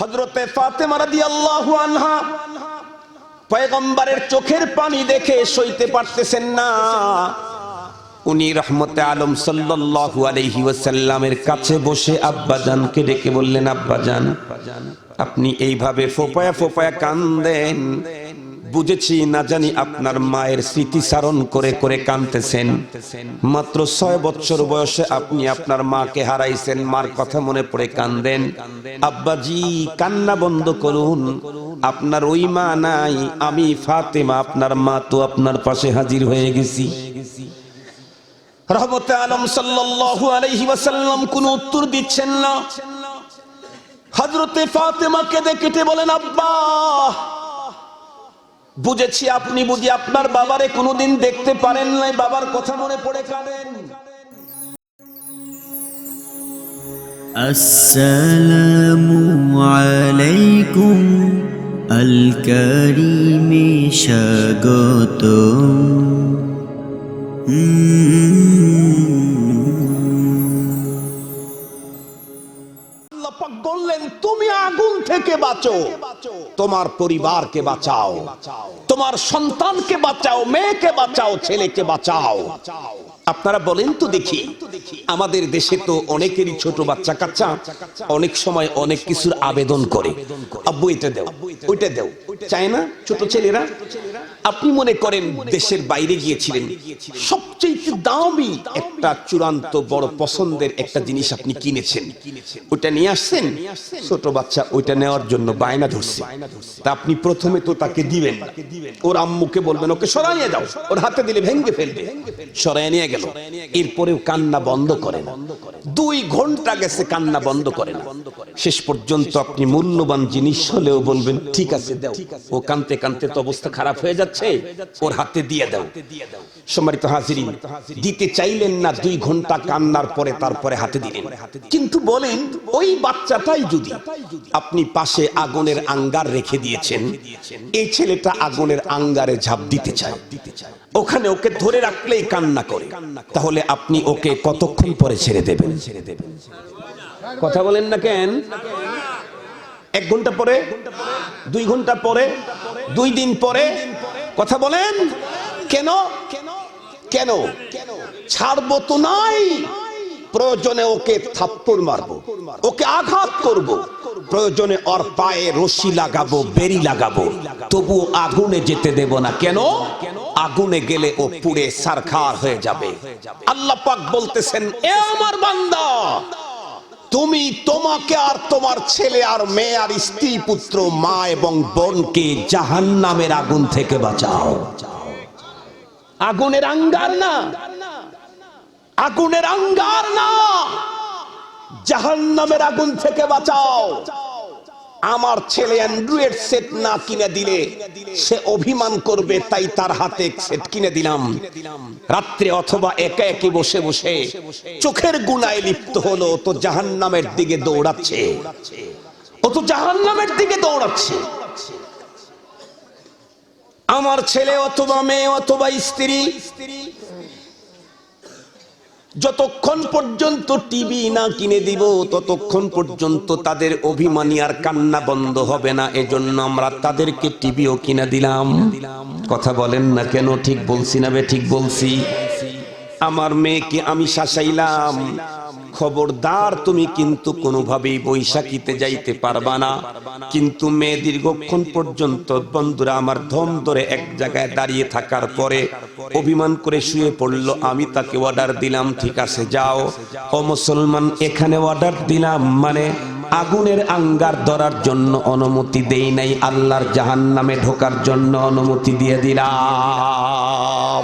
হজরতে ফাতেমা আল্লাহ আনহা পয়গম্বরের চোখের পানি দেখে সইতে পারতেছেন না। উনি রহমতে আলম সাল্লাল্লাহু আলাইহি ওয়াসাল্লামের কাছে বসে আব্বাজানকে ডেকে বললেন, আব্বাজান, আপনি এইভাবে ফোপায়া ফোপায়া কান্দেন। বুঝেছি, না জানি আপনার মায়ের স্মৃতিচারণ করে করে কানতেছেন মাত্র ছয় বছর বয়সে আপনি আপনার মাকে হারাইছেন, মার কথা মনে পড়ে কান্দেন। আব্বাজি, কান্না বন্ধ করুন, আপনার ওই মা নাই, আমি ফাতেমা, আপনার মা তো আপনার পাশে হাজির হয়ে গেছি। রহমতে আলম সাল্লাল্লাহু আলাইহি ওয়াসাল্লাম কোনো উত্তর দিচ্ছেন না। হযরতে ফাতেমাকে দেখে বলেন, আব্বা বুঝেছি আপনি বুঝি আপনার বাবারে কোনোদিন দেখতে পারেন নাই, বাবার কথা মনে পড়ে কাঁদেন। আসসালামু আলাইকুম আল কারিমে স্বাগতম বললেন তুমি আগুন থেকে বাঁচো। তোমার পরিবারকে বাঁচাও। তোমার সন্তানকে বাঁচাও, মেয়েকে বাঁচাও, ছেলেকে বাঁচাও। আপনারা বলেন তো দেখি, আমাদের দেশে তো অনেকেরই ছোট বাচ্চা কাচ্চা অনেক সময় অনেক কিছুর আবেদন করে। আব্বু, এটা দেও, ওইটা দেও। চায় না ছোট ছেলেরা? আপনি মনে করেন দেশের বাইরে গিয়েছিলেন সবচেয়ে দামি একটা চূড়ান্ত বড় পছন্দের একটা জিনিস আপনি কিনেছেন। ওটা নিয়ে আসছেন? ছোট বাচ্চা, ওইটা নেওয়ার জন্য বায়না ধরছে। তা আপনি প্রথমে তো তাকে দিবেন। ওর আম্মুকে বলবেন, ওকে সরাইয়ে দাও, ওর হাতে দিলে ভেঙ্গে ফেলবে। সরাই নিয়ে গেল। এরপরেও কান্না বন্ধ করে না। দুই ঘণ্টা গেছে কান্না বন্ধ করে না। শেষ পর্যন্ত আপনি মূল্যবান জিনিস হলেও বলবেন, ঠিক আছে, দাও। ও কানতে কানতে তো অবস্থা খারাপ হয়ে যাচ্ছে। ওর হাতে দিয়ে দাও। সম্মানিত হাজিরিন, দিতে চাইলেন না দুই ঘণ্টা কান্নার পরে তারপরে হাতে দিলেন। কিন্তু বলেন, ওই বাচ্চাটাই যদি আপনি পাশে আগুনের আঙ্গার রেখে দিয়েছেন, এই ছেলেটা আগুনের আঙ্গারে ঝাঁপ দিতে চায়। ওখানে ওকে ধরে রাখলেই কান্না করে। তাহলে আপনি ওকে কতক্ষণ পরে ছেড়ে দেবেন? ছেড়ে দেবেন কথা বলেন না কেন? এক ঘণ্টা পরে, দুই ঘণ্টা পরে, দুই দিন পরে, কথা বলেন? কেন? কেন? ছাড়বো তো নাই। প্রয়োজনে ওকে থাপ্পড় মারবো। ওকে আঘাত করব। প্রয়োজনে ওর পায়ে রশি লাগাবো, বেরি লাগাবো। তবু আগুনে যেতে দেব না। কেন কেন? আগুনে গেলে ও পুড়ে সারখার হয়ে যাবে। আল্লাহ পাক বলতেছেন, এ আমার বান্দা, তুমি তোমাকে আর তোমার ছেলে আর মেয়ে আর স্ত্রী, পুত্র, মা এবং বোনকে জাহান নামের আগুন থেকে বাঁচাও। আগুনের আঙ্গার না, আগুনের আঙ্গার না জাহান নামের আগুন থেকে বাঁচাও। আমার ছেলে অ্যান্ড্রয়েড সেট না কিনে দিলে সে অভিমান করবে, তাই তার হাতে সেট কিনে দিলাম। রাত্রে অথবা একা একই বসে বসে চোখের গুনায় লিপ্ত হলো তো জাহান নামের দিকে দৌড়াচ্ছে। ও তো জাহান নামের দিকে দৌড়াচ্ছে। আমার ছেলে অথবা মেয়ে অথবা স্ত্রী যতক্ষণ পর্যন্ত টিভি না কিনে দিব, ততক্ষণ পর্যন্ত তাদের অভিমানী আর কান্না বন্ধ হবে না। এজন্য আমরা তাদেরকে টিভিও কিনে দিলাম। কথা বলেন না কেন? ঠিক বলছি না বে, ঠিক বলছি। আমার মেয়েকে আমি শাসাইলাম। খবরদার তুমি কিন্তু কোনোভাবেই বৈশাখীতে যাইতে পারবা না। কিন্তু মেয়ে দীর্ঘক্ষণ পর্যন্ত বন্ধুরা আমার ধম ধরে এক জায়গায় দাঁড়িয়ে থাকার পরে অভিমান করে শুয়ে পড়ল, আমি তাকে অর্ডার দিলাম, ঠিক আছে, যাও। ও মুসলমান, এখানে অর্ডার দিলাম। মানে আগুনের আঙ্গার ধরার জন্য অনুমতি দেই নাই, আল্লাহর জাহান নামে ঢোকার জন্য অনুমতি দিয়ে দিলাম।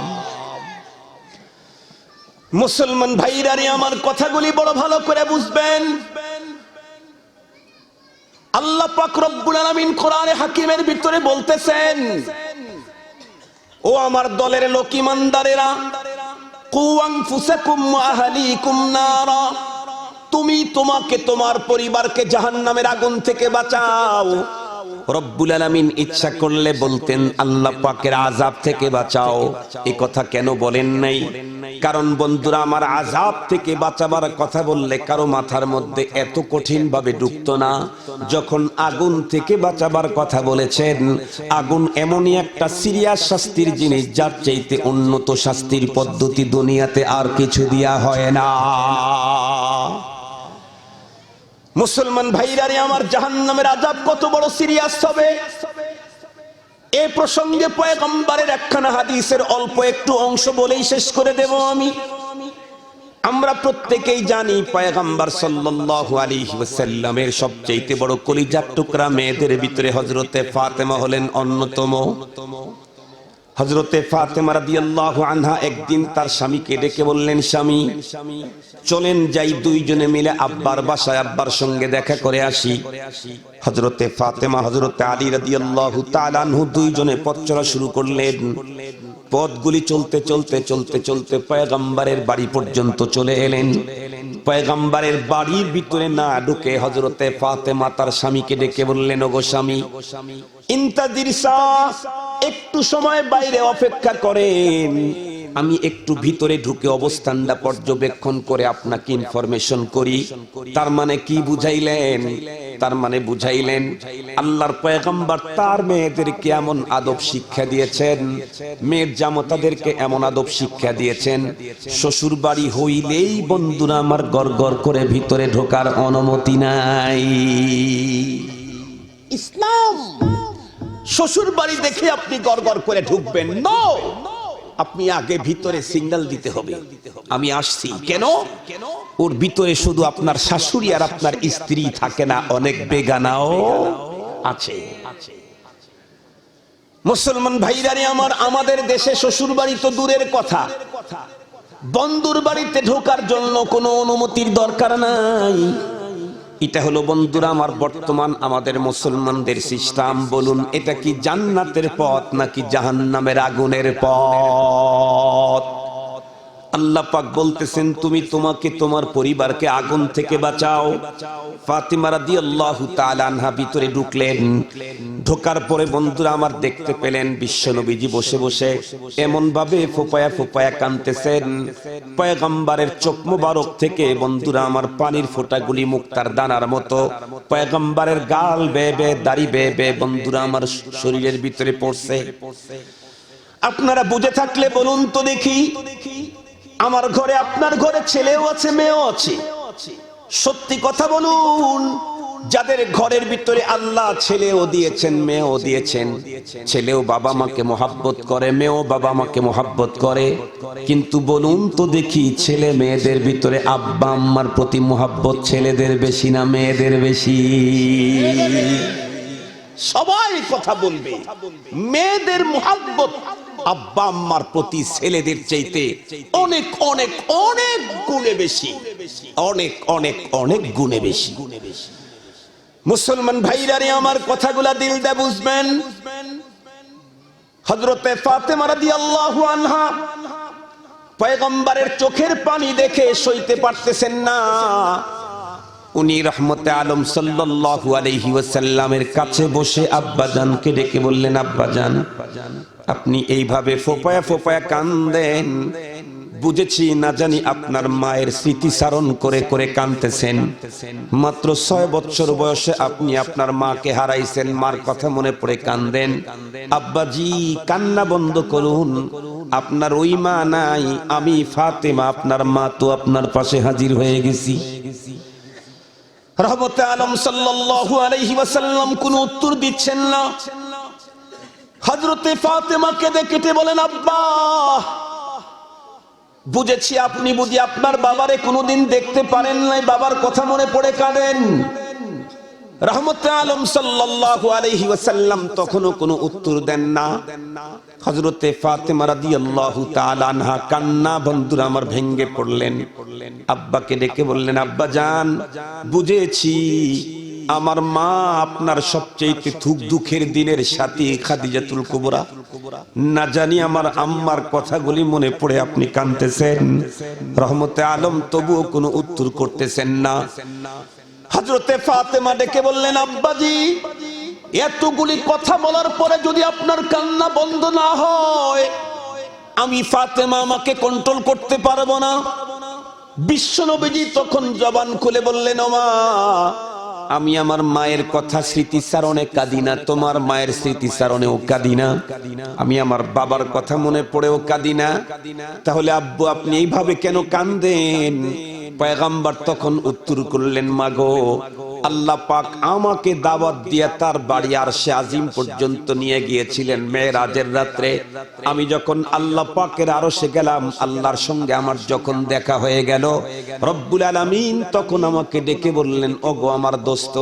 মুসলমান ভাইরারে আমার কথাগুলি বড় ভালো করে বুঝবেন। আল্লাহ পাক রব্বুল আলামিন কোরআনে হাকিমের ভিতরে বলতেছেন, ও আমার দলের লোক ইমানদারেরা তুমি তোমাকে তোমার পরিবারকে জাহান্নামের আগুন থেকে বাঁচাও। রব্বুল আলামিন ইচ্ছা করলে বলতেন, আল্লাহ পাকের আজাব থেকে বাঁচাও। এই কথা কেন বলেন নাই? কারণ বন্ধুরা, আমার আজাব থেকে বাঁচাবার কথা বললে কারও মাথার মধ্যে এত কঠিন ভাবে ঢুকতো না। যখন আগুন থেকে বাঁচাবার কথা বলেছেন, আগুন এমনই একটা সিরিয়াস শাস্তির জিনিস, যার চাইতে উন্নত শাস্তির পদ্ধতি দুনিয়াতে আর কিছু দিয়া হয় না। মুসলমান ভাইরারে আমার জাহান্নামের আজাব কত বড় সিরিয়াস হবে? এ প্রসঙ্গে পয়গম্বরের একখানা হাদিসের অল্প একটু অংশ বলেই শেষ করে দেব আমি। আমরা প্রত্যেকেই জানি পয়গম্বর সাল্লাল্লাহু আলাইহি ওয়াসাল্লামের সবচেয়ে বড় কলিজার টুকরা মেয়েদের ভিতরে হযরতে ফাতেমা হলেন অন্যতম। হজরতে ফাতেমা রাদিয়াল্লাহু আনহা একদিন তার স্বামীকে ডেকে বললেন, স্বামী চলেন যাই দুইজনে মিলে আব্বার বাসায়, আব্বার সঙ্গে দেখা করে আসি। হজরতে ফাতেমা হজরতে আলী রাদিয়াল্লাহু আল্লাহ আনহু দুইজনে পথ চলা শুরু করলেন। পথগুলি চলতে চলতে চলতে চলতে পয়গম্বরের বাড়ি পর্যন্ত চলে এলেন। পয়গম্বরের বাড়ির ভিতরে না ঢুকে হজরতে ফাতেমা তার স্বামীকে ডেকে বললেন, ওগো স্বামী ইন্তাদির একটু সময় বাইরে অপেক্ষা করেন। আমি একটু ভিতরে ঢুকে অবস্থানটা পর্যবেক্ষণ করে আপনাকে ইনফরমেশন করি। তার মানে কি বুঝাইলেন? তার মানে বুঝাইলেন, আল্লাহর পয়গম্বর তার মেয়েদেরকে এমন আদব শিক্ষা দিয়েছেন, মেয়ের জামতাদেরকে এমন আদব শিক্ষা দিয়েছেন শ্বশুর বাড়ি হইলেই বন্ধুরা আমার গড় করে ভিতরে ঢোকার অনুমতি নাই। ইসলাম! শ্বশুর বাড়ি দেখে আপনি গড় করে ঢুকবেন নো আপনি আগে ভিতরে সিগন্যাল দিতে হবে। আমি আসছি। কেন? ওর ভিতরে শুধু আপনার শাশুড়ি আর আপনার স্ত্রী থাকে না অনেক বেগানাও আছে। মুসলমান ভাইরারে আমার আমাদের দেশে শ্বশুর বাড়ি তো দূরের কথা। বন্ধুর বাড়িতে ঢোকার জন্য কোনো অনুমতির দরকার নাই। এটা হলো, বন্ধুরা, আমার বর্তমান আমাদের মুসলমানদের সিস্টাম। বলুন, এটা কি জান্নাতের পথ নাকি জাহান্নামের আগুনের পথ? আল্লাহ পাক বলতেছেন, তুমি তোমাকে তোমার পরিবারকে আগুন থেকে বাঁচাও। ফাতিমা রাদিয়াল্লাহু তাআলা আনহা ভিতরে ঢুকলেন। ঢোকার পরে বন্ধুরা আমার দেখতে পেলেন বিশ্বনবীজি বসে বসে এমন ভাবে ফোপায়া ফোপায়া কানতেছেন। পয়গম্বরের চোখ মোবারক থেকে বন্ধুরা আমার পানির ফোঁটাগুলি মুক্তার দানার মতো। পয়গম্বরের গাল বেয়ে বেয়ে, দাড়ি বেয়ে বেয়ে বন্ধুরা আমার শরীরের ভিতরে পড়ছে। আপনারা বুঝে থাকলে বলুন তো দেখি। আমার ঘরে আপনার ঘরে ছেলেও আছে, মেয়েও আছে। সত্যি কথা বলুন, যাদের ঘরের ভিতরে আল্লাহ ছেলেও দিয়েছেন, মেয়েও দিয়েছেন, ছেলেও বাবা মাকে মোহাব্বত করে, মেয়েও বাবা মাকে মোহাব্বত করে। কিন্তু বলুন তো দেখি, ছেলে মেয়েদের ভিতরে আব্বা আম্মার প্রতি মোহাব্বত ছেলেদের বেশি না মেয়েদের বেশি? সবাই কথা বলবে। মেয়েদের মোহাব্বত আব্বা আম্মার প্রতি ছেলেদের চাইতে অনেক অনেক অনেক গুণে বেশি। অনেক অনেক অনেক গুণে বেশি। মুসলমান ভাইরারে, আমার কথাগুলা দিল দে বুঝবেন? হজরতে ফাতেমা রাদিয়াল্লাহু আনহা পয়গম্বরের চোখের পানি দেখে সইতে পারতেছেন না। উনি রহমতে আলম সাল্লাল্লাহু আলাইহি ওয়াসাল্লামের কাছে বসে আব্বাজানকে ডেকে বললেন, আব্বাজান, আপনি এইভাবে ফোপায়া ফোপায়া কান্দেন। বুঝেছি না জানি আপনার মায়ের স্মৃতিচারণ করে করে কানতেছেন মাত্র ছয় বছর বয়সে আপনি আপনার মাকে হারাইছেন, মার কথা মনে পড়ে কান্দেন। আব্বাজি, কান্না বন্ধ করুন। আপনার ওই মা নাই, আমি ফাতেমা, আপনার মা তো আপনার পাশে হাজির হয়ে গেছি। রহমতে আলম সাল্লাল্লাহু আলাইহি ওয়াসাল্লাম কোনো উত্তর দিচ্ছেন না। হযরতে ফাতেমাকে দেখে বলেন, আব্বা, বুঝেছি আপনি বুঝি আপনার বাবারে কোনোদিন দেখতে পারেন নাই, বাবার কথা মনে পড়ে কাঁদেন। রহমতে আলম সাল্লাল্লাহু আলাইহি ওয়াসাল্লাম তখনও কোনো উত্তর দেন না। হযরতে ফাতেমা রাদিয়াল্লাহু তাআলা আনহা কান্না, বন্ধুরা আমার ভেঙ্গে পড়লেন। আব্বাকে ডেকে বললেন, আব্বা জান, বুঝেছি, আমার মা আপনার সবচেয়ে থুক দুঃখের দিনের সাথী খাদিজাতুল কুবরা। না জানি আমার আম্মার কথাগুলি মনে পড়ে আপনি কানতেছেন রহমতে আলম তবুও কোনো উত্তর করতেছেন না। হজরতে ফাতেমা ডেকে বললেন, আব্বাজি, এতগুলি কথা বলার পরে যদি আপনার কান্না বন্ধ না হয়, আমি ফাতেমা আমাকে কন্ট্রোল করতে পারব না। বিশ্বনবীজি তখন জবান খুলে বললেন ও মা আমি আমার মায়ের কথা স্মৃতিচারণে কাঁদি না, তোমার মায়ের স্মৃতিচারণেও কাঁদি না। আমি আমার বাবার কথা মনে পড়েও কাঁদি না। তাহলে আব্বু, আপনি এইভাবে কেন কান্দেন? পয়গাম্বার তখন উত্তর করলেন, মাগো, আল্লাহ পাক আমাকে দাওয়াত দিয়ে তার বাড়ি আর সে আজিম পর্যন্ত নিয়ে গিয়েছিলেন মেয়েরাজের রাত্রে। আমি যখন আল্লাহ পাকের আরও সে গেলাম, আল্লাহর সঙ্গে আমার যখন দেখা হয়ে গেল, রব্বুল আলামিন তখন আমাকে ডেকে বললেন, ওগো আমার দোস্ত,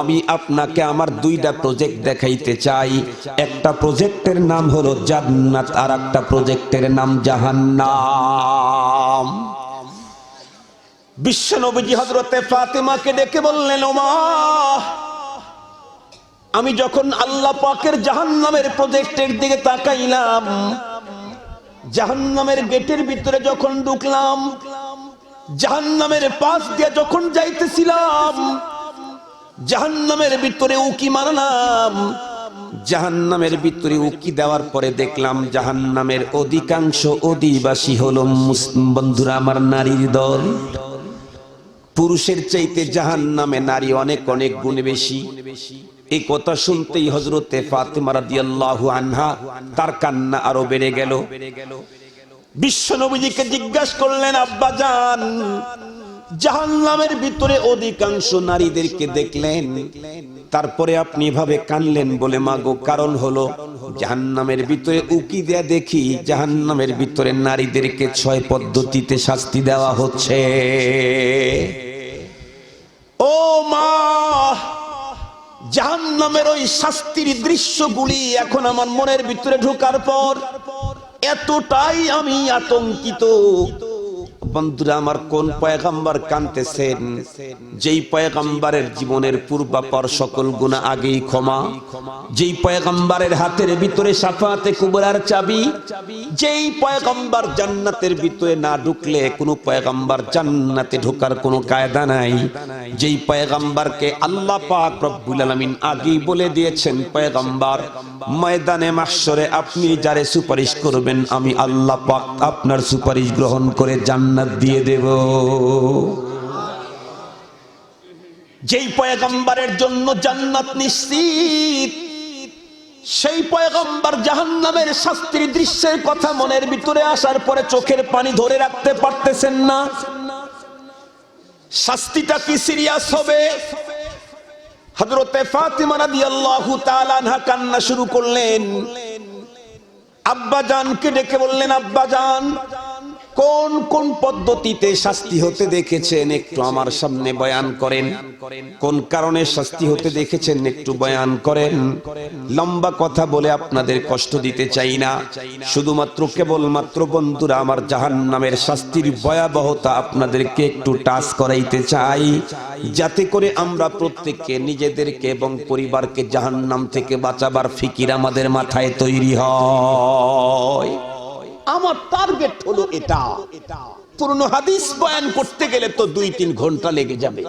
আমি আপনাকে আমার দুইটা প্রজেক্ট দেখাইতে চাই। একটা প্রজেক্টের নাম হলো জান্নাত আর একটা প্রজেক্টের নাম জাহান্নাম। বিশ্ব নবীজি হজরতে ফাতেমাকে ডেকে বললেন, ওমা, আমি যখন আল্লাহ পাকের জাহান্নামের প্রজেক্টের দিকে তাকাইলাম, জাহান্নামের গেটের ভিতরে যখন ঢুকলাম, জাহান্নামের পাশ দিয়ে যখন যাইতেছিলাম, জাহান্নামের ভিতরে উকি মারলাম, জাহান্নামের ভিতরে উকি দেওয়ার পরে দেখলাম জাহান্নামের অধিকাংশ অধিবাসী হলো বন্ধুরা, আমার নারীর দল। পুরুষের চাইতে জাহান নামে নারী অনেক অনেক গুণ বেশি। এই কথা শুনতেই হজরতে ফাতেমা রাদিয়াল্লাহু আনহা তার কান্না আরও বেড়ে গেল। বিশ্ব নবীজিকে জিজ্ঞাসা করলেন, আব্বা জান জাহান নামের ভিতরে অধিকাংশ নারীদেরকে দেখলেন, তারপরে আপনি এভাবে কানলেন বলে মাগো কারণ হলো, জাহান্নামের ভিতরে উকি দেয়া দেখি জাহান্নামের ভিতরে নারীদেরকে ছয় পদ্ধতিতে শাস্তি দেওয়া হচ্ছে। ও মা জাহান নামের ওই শাস্তির দৃশ্যগুলি এখন আমার মনের ভিতরে ঢোকার পর এতটাই আমি আতঙ্কিত। বন্ধুরা, আমার কোন পয়গাম্বার কানতেছেন? যেই পয়গাম্বারের জীবনের পূর্বাপর সকল গুণা আগেই ক্ষমা। যেই পয়গাম্বারের হাতের ভিতরে সাফাতে, কুবরার চাবি। যেই পয়গাম্বার জান্নাতের ভিতরে না ঢুকলে কোনো পয়গাম্বার জান্নাতে ঢোকার কোনো কায়দা নাই। যেই পয়গাম্বারকে আল্লাহ পাক রব্বুল আলামিন আগেই বলে দিয়েছেন, পয়গাম্বার, ময়দানে মাসরে আপনি যারে সুপারিশ করবেন, আমি আল্লাহ পাক আপনার সুপারিশ গ্রহণ করে জান্নাত দিয়ে দেব। যেই পয়গম্বরের জন্য জান্নাত নিশ্চিত, সেই পয়গম্বর জাহান্নামের শাস্তির দৃশ্যের কথা মনের ভিতরে আসার পরে চোখের পানি ধরে রাখতে পারতেছেন না। শাস্তিটা কি সিরিয়াস হবে? হযরতে ফাতিমা রাদিয়াল্লাহু তাআলা আনহা কান্না শুরু করলেন। আব্বা জানকে ডেকে বললেন আব্বা জান কোন কোন পদ্ধতিতে শাস্তি হতে দেখেছেন একটু আমার সামনে বয়ান করেন। কোন কারণে শাস্তি হতে দেখেছেন একটু বয়ান করেন। লম্বা কথা বলে আপনাদের কষ্ট দিতে চাই না। শুধুমাত্র কেবলমাত্র বন্ধুরা আমার জাহান্নামের শাস্তির ভয়াবহতা আপনাদেরকে একটু টাচ করাইতে চাই। যাতে করে আমরা প্রত্যেককে নিজেদেরকে এবং পরিবারকে জাহান্নাম থেকে বাঁচাবার ফিকির আমাদের মাথায় তৈরি হয়। আমার টার্গেট হলো এটা। পুরনো হাদিস বয়ান করতে গেলে তো দুই তিন ঘণ্টা লেগে যাবে।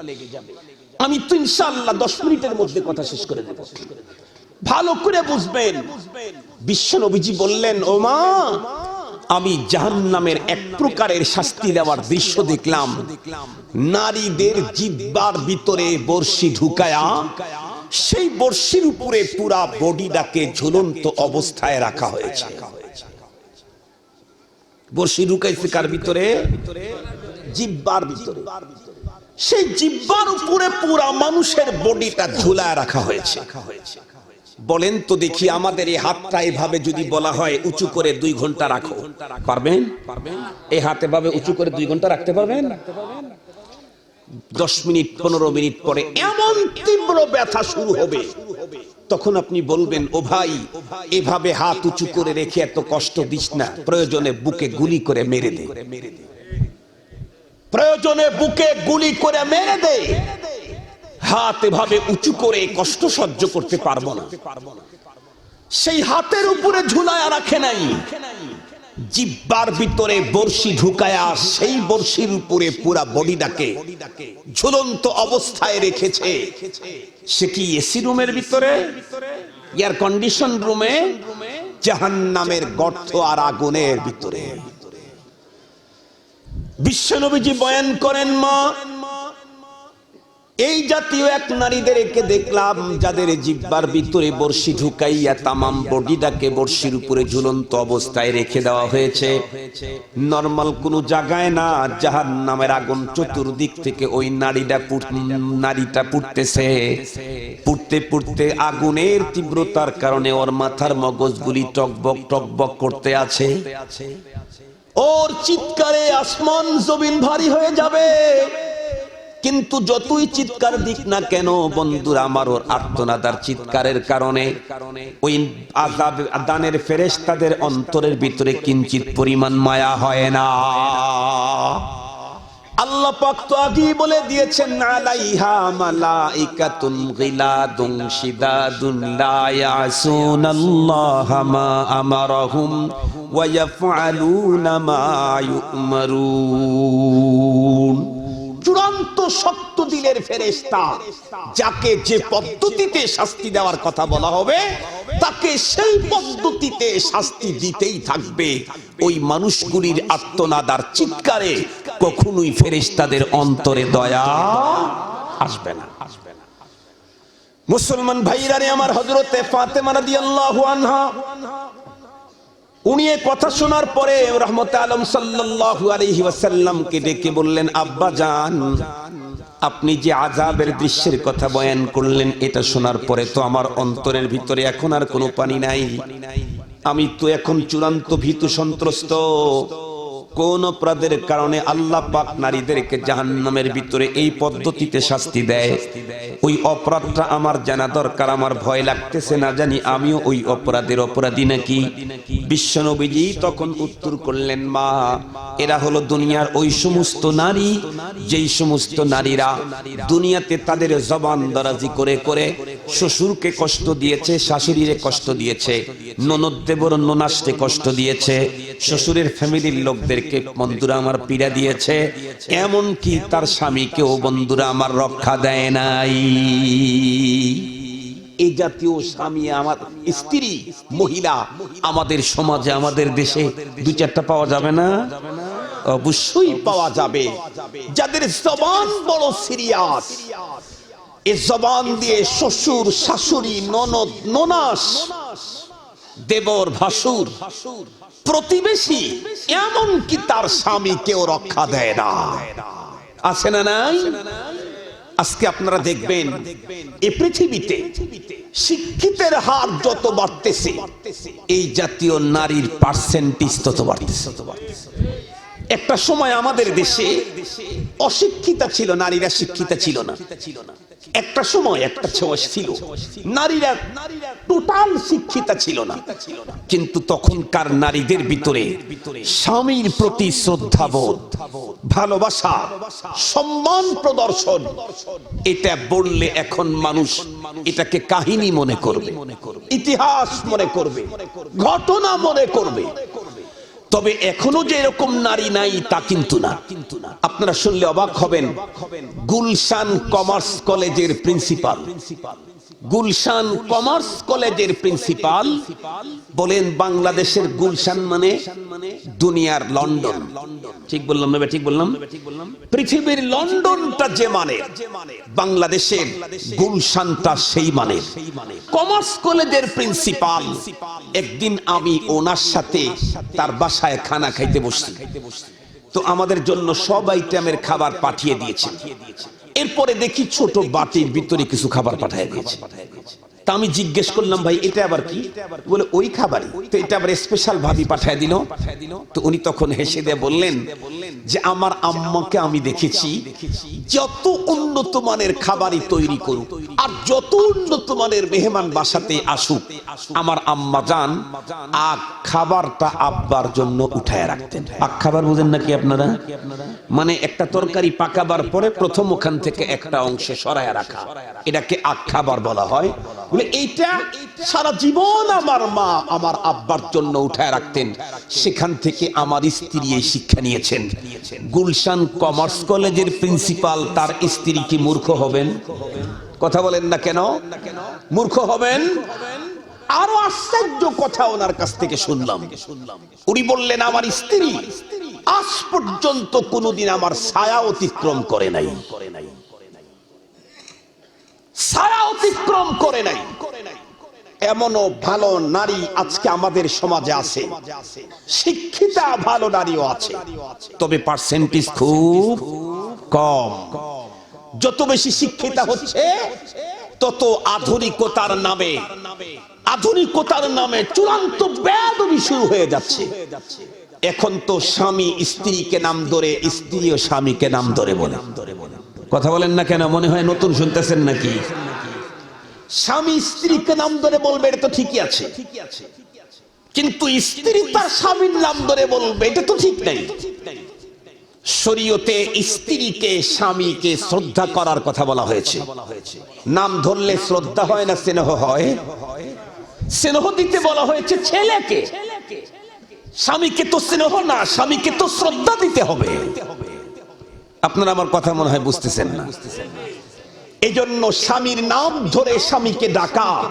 আমি তো ইনশাল্লাহ দশ মিনিটের মধ্যে কথা শেষ করে দেব। ভালো করে বুঝবেন। বিশ্ব নবীজি বললেন, ও মা, আমি জাহান্নামের এক প্রকারের শাস্তি দেওয়ার দৃশ্য দেখলাম। নারীদের জিব্বার ভিতরে বর্ষি ঢুকায়া, সেই বর্ষির উপরে পুরা বডিটাকে ঝুলন্ত অবস্থায় রাখা হয়েছে। বর্ষি ঢুকাইছে কার ভিতরে? জিব্বার ভিতরে। সেই জিব্বার উপরে পুরা মানুষের বডিটা ঝুলায় রাখা হয়েছে। বলেন তো দেখি আমাদের এই হাতটা এভাবে যদি বলা হয় উঁচু করে দুই ঘণ্টা রাখো। পারবেন? এই হাতে ভাবে উঁচু করে দুই ঘণ্টা রাখতে পারবেন? দশ মিনিট, পনেরো মিনিট পরে এমন তীব্র ব্যথা শুরু হবে। তখন আপনি বলবেন, ও ভাই, এভাবে হাত উঁচু করে রেখে এত কষ্ট দিস না। প্রয়োজনে বুকে গুলি করে মেরে দে। প্রয়োজনে বুকে গুলি করে মেরে দে। হাত এভাবে উঁচু করে কষ্ট সহ্য করতে পারব না। সেই হাতের উপরে ঝুলায় রাখে নাই। জিব্বার ভিতরে বর্ষি ঢুকায়া সেই বর্ষির উপরে পুরা বডিটাকে ঝুলন্ত অবস্থায় রেখেছে। সে কি এসি রুমের ভিতরে? এয়ার কন্ডিশন রুমে জাহান্নামের গর্ত আর আগুনের ভিতরে। বিশ্বনবীজি বয়ান করেন, মা এই জাতীয় এক নারীদেরকে দেখলাম যাদের জিব্বার ভিতরে বর্ষি ঢুকাইয়া তামাম বডিটাকে বর্ষির উপরে ঝুলন্ত অবস্থায় রেখে দেওয়া হয়েছে। নর্মাল কোনো জায়গায় না জাহান নামের আগুন চতুর্দিক থেকে ওই নারীটা নারীটা পুড়তেছে। পুড়তে পুড়তে আগুনের তীব্রতার কারণে ওর মাথার মগজগুলি টকবক টকবক করতে আছে। ওর চিৎকারে আসমান জমিন ভারী হয়ে যাবে। কিন্তু যতই চিৎকার দিক না কেন, বন্ধুরা, আমার ওর আর্তনাদার চিৎকারের কারণে ওই আজাব দানের ফেরেশতাদের অন্তরের ভিতরে কিঞ্চিত পরিমাণ মায়া হয় না। আল্লাহ বলে দিয়েছেন চূড়ান্ত শক্ত দিলের ফেরেশতা, যাকে যে পদ্ধতিতে শাস্তি দেওয়ার কথা বলা হবে, তাকে সেই পদ্ধতিতে শাস্তি দিতেই থাকবে। ওই মানুষগুলির আত্মনাদার চিৎকারে কখনোই ফেরেশতাদের অন্তরে দয়া আসবে না আসবে না। মুসলমান ভাইরা রে, আমার হযরতে ফাতেমা রাদিয়াল্লাহু আনহা উনি এ কথা শোনার পরে রহমত আলম ওয়াসাল্লামকে ডেকে বললেন, আব্বা জান, আপনি যে আজাবের দৃশ্যের কথা বয়ান করলেন, এটা শোনার পরে তো আমার অন্তরের ভিতরে এখন আর কোনো পানি নাই। আমি তো এখন চূড়ান্ত ভীত সন্ত্রস্ত। কোন অপরাধের কারণে আল্লাহ পাক নারীদেরকে জাহান্নামের ভিতরে এই পদ্ধতিতে শাস্তি দেয়? ওই অপরাধটা আমার জানা দরকার, আমার ভয় লাগতেছে না জানি, আমিও ওই অপরাধের অপরাধী নাকি? বিশ্বনবীজি তখন উত্তর করলেন, মা, এরা হলো দুনিয়ার ওই সমস্ত নারী, যেই সমস্ত নারীরা দুনিয়াতে তাদের জবান দরাজি করে করে শ্বশুরকে কষ্ট দিয়েছে, শাশুড়িরে কষ্ট দিয়েছে, ননদ দেবর ননাসকে কষ্ট দিয়েছে, শ্বশুরের ফ্যামিলির লোকদেরকে বন্ধুরা আমার পীড়া দিয়েছে এমন কি তার স্বামীকেও বন্ধুরা আমার রক্ষা দেয় নাই। এই জাতীয় স্বামী আমার স্ত্রী, মহিলা, আমাদের সমাজে, আমাদের দেশে দু চারটা পাওয়া যাবে না? অবশ্যই পাওয়া যাবে। যাদের জবান বড় সিরিয়াস, এ জবান দিয়ে শ্বশুর, শাশুড়ি, ননদ, ননাস, দেবর ভাসুর ভাসুর প্রতিবেশী এমন কি তার স্বামী কেউ রক্ষা দেয় না। আছে না নাই? আজকে আপনারা দেখবেন এই পৃথিবীতে শিক্ষিতের হার যত বাড়তেছে, এই জাতীয় নারীর পার্সেন্টেজ তত বাড়তেছে। একটা সময় আমাদের দেশে অশিক্ষিতা ছিল, নারীরা শিক্ষিতা ছিল না। একটা সময় একটা সময় ছিল। নারীরা টোটাল শিক্ষিতা ছিল না। কিন্তু তখনকার নারীদের ভিতরে স্বামীর প্রতি শ্রদ্ধাবোধ ভালোবাসা সম্মান প্রদর্শন এটা বললে এখন মানুষ এটাকে কাহিনী মনে করবে ইতিহাস মনে করবে। ঘটনা মনে করবে। তবে এখনও যে এরকম নারী নাই তা কিন্তু না। কিন্তু না আপনারা শুনলে অবাক হবেন। গুলশান কমার্স কলেজের প্রিন্সিপাল প্রিন্সিপাল। গুলশান কমার্স কলেজের প্রিন্সিপাল বলেন, বাংলাদেশের গুলশান মানে দুনিয়ার লন্ডন। ঠিক বললাম না ঠিক বললাম? পৃথিবীর লন্ডনটা যে মানে বাংলাদেশের গুলশানটা সেই মানে। কমার্স কলেজের প্রিন্সিপাল, একদিন আমি ওনার সাথে তার বাসায় খানা খাইতে বসছি। তো আমাদের জন্য সব আইটেমের খাবার পাঠিয়ে দিয়েছে। এরপরে দেখি ছোট বাটির ভিতরে কিছু খাবার পাঠায় দিয়েছে। তা আমি জিজ্ঞেস করলাম, ভাই, এটা আবার কি? বলে, ওই খাবারই। তো এটা আবার স্পেশাল ভাবি পাঠিয়ে দিল। তো উনি তখন হেসে দিয়ে বললেন যে, আমার আম্মাকে আমি দেখেছি, যত উন্নত মানের খাবারই তৈরি করুক আর যত উন্নত মানের মেহমান বাসাতে আসুক, আমার আম্মা যান, আগ খাবারটা আব্বার জন্য উঠায় রাখতেন। আগ খাবার বুঝেন নাকি আপনারা? মানে একটা তরকারি পাকাবার পরে প্রথম ওখান থেকে একটা অংশে সরায় রাখা। এটাকে আগ খাবার বলা হয়। এইটা সারা জীবন আমার মা আমার আব্বার জন্য উঠায় রাখতেন। সেখান থেকে আমার স্ত্রী এই শিক্ষা নিয়েছেন। গুলশান কমার্স কলেজের প্রিন্সিপাল, তার স্ত্রী কি মূর্খ হবেন? কথা বলেন না কেন? মূর্খ হবেন? আরও আশ্চর্য কথা ওনার কাছ থেকে শুনলাম। উনি বললেন, আমার স্ত্রী আজ পর্যন্ত কোনোদিন আমার ছায়া অতিক্রম করে নাই। ছায়া অতিক্রম করে নাই। এমনও ভালো নারী আজকে আমাদের সমাজে আছে। শিক্ষিতা ভালো নারীও আছে। তবে পার্সেন্টেজ খুব কম। যত বেশি শিক্ষিতা হচ্ছে, তত আধুনিকতার নামে আধুনিকতার নামে চূড়ান্ত বেদবি শুরু হয়ে যাচ্ছে। এখন তো স্বামী স্ত্রীকে নাম ধরে স্ত্রী ও স্বামীকে নাম ধরে বলে। কথা বলেন না কেন? মনে হয় নতুন শুনতেছেন নাকি? স্বামী স্ত্রীকে নাম ধরে বলবে, এটা তো ঠিকই আছে। কিন্তু স্ত্রী তার স্বামীর নাম ধরে বলবে, এটা তো ঠিক নাই। শরীয়তে স্ত্রীকে, স্বামীকে শ্রদ্ধা করার কথা বলা হয়েছে। নাম ধরলে শ্রদ্ধা হয় না স্নেহ হয়? স্নেহ দিতে বলা হয়েছে ছেলেকে। স্বামীকে তো স্নেহ না, স্বামীকে তো শ্রদ্ধা দিতে হবে। আপনারা আমার কথা মনে হয় বুঝতেছেন না। এই জন্য স্বামীর নাম ধরে স্বামীকে ডাকা,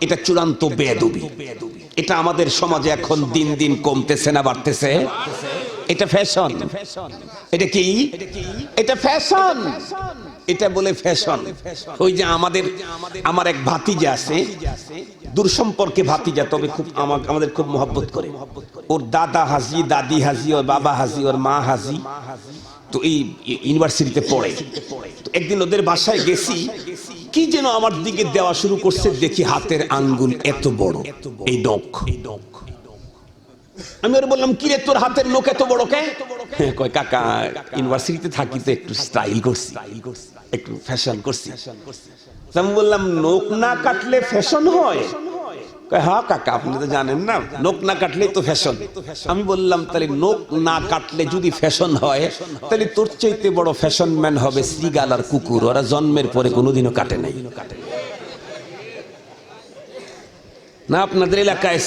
এটা চূড়ান্ত বেদবি এটা আমাদের সমাজে এখন দিন দিন কমতেছে না বাড়তেছে। এটা ফ্যাশন। এটা কি? এটা ফ্যাশন। এটা বলে ফ্যাশন। ওই যে আমাদের আমার এক ভাতিজা আছে। দূর সম্পর্কে ভাতিজা, তবে খুব আমা- আমাদের খুব মহব্বত করে। ওর দাদা হাজি, দাদি হাজি, ওর বাবা হাজি, ওর মা হাজি। তো এই ইউনিভার্সিটিতে পড়ে। তো একদিন ওদের বাসায় গেছি কি যেন আমার দিকে দেওয়া শুরু করছে দেখি হাতের আঙ্গুল এত বড় এই নখ আমি ওর বললাম কি রে তোর হাতের লোক এত বড় কে? হ্যাঁ, কয় কাকা ইউনিভার্সিটিতে থাকি তো একটু স্টাইল করছি একটু ফ্যাশন করছি। আমি বললাম নখ না কাটলে ফ্যাশন হয়? হ্যাঁ কাকা, আপনি তো জানেন না না কাটলেই তো ফ্যাশন। আমি বললাম, তাহলে না কাটলে যদি ফ্যাশন হয়, তাহলে তোর চাইতে বড় ফ্যাশন ম্যান হবে শ্রীগাল আর কুকুর। ওরা জন্মের পরে কোনোদিনও কাটে নাই। না, আপনাদের এলাকায়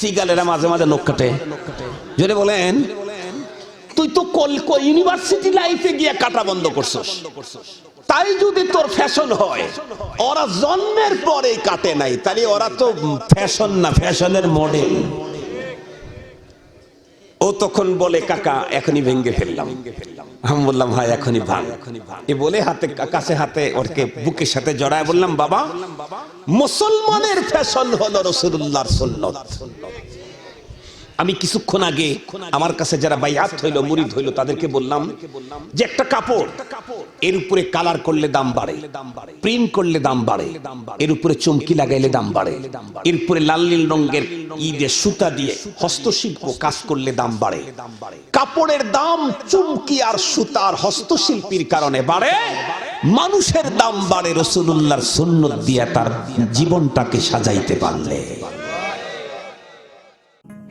সিগালেরা মাঝে মাঝে নখ কাটে। জোরে বলেন, তুই তো কল ইউনিভার্সিটি লাইফে গিয়ে কাটা বন্ধ করছস। তাই যদি তোর ফ্যাশন হয়, ওরা জন্মের পরে কাটে নাই, তাহলে ওরা তো ফ্যাশন না, ফ্যাশনের মডেল ও তখন বলে, কাকা, এখনই ভেঙ্গে ফেললাম। আমি বললাম ভাই এখনই ভাঙ। এ বলে হাতে, কাছে হাতে ওরকে বুকের সাথে জড়ায় বললাম, বাবা, মুসলমানের ফ্যাশন হলো রসুল্লাহর সুন্নত। আমি কিছুক্ষণ আগে আমার কাছে যারা বাইয়াত হইল, মুরিদ হইল, তাদেরকে বললাম যে একটা কাপড়, এর উপরে কালার করলে দাম বাড়ে, প্রিন্ট করলে দাম বাড়ে, এর উপরে চমকি লাগাইলে দাম বাড়ে, এর উপরে লাল নীল রঙের দিয়ে সুতা দিয়ে হস্তশিল্প কাজ করলে দাম বাড়ে, কাপড়ের দাম চুমকি আর সুতার হস্তশিল্পীর কারণে বাড়ে, মানুষের দাম বাড়ে রসুল্লাহর সুন্নত দিয়ে তার জীবনটাকে সাজাইতে পারলে।